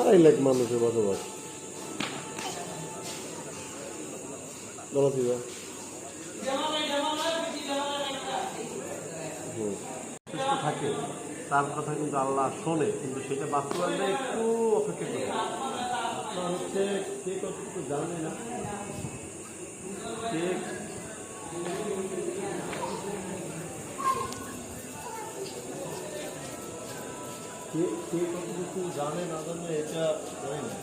আড়াই লাখ মানুষের বসবাস। থাকে, তার কথা কিন্তু আল্লাহ শোনে, কিন্তু সেটা বাস্তবায়নে একটু অপেক্ষা করে। হচ্ছে কে কতটুকু জানে না? কে কে কে কতটুকু জানে না জানে এটা জানি না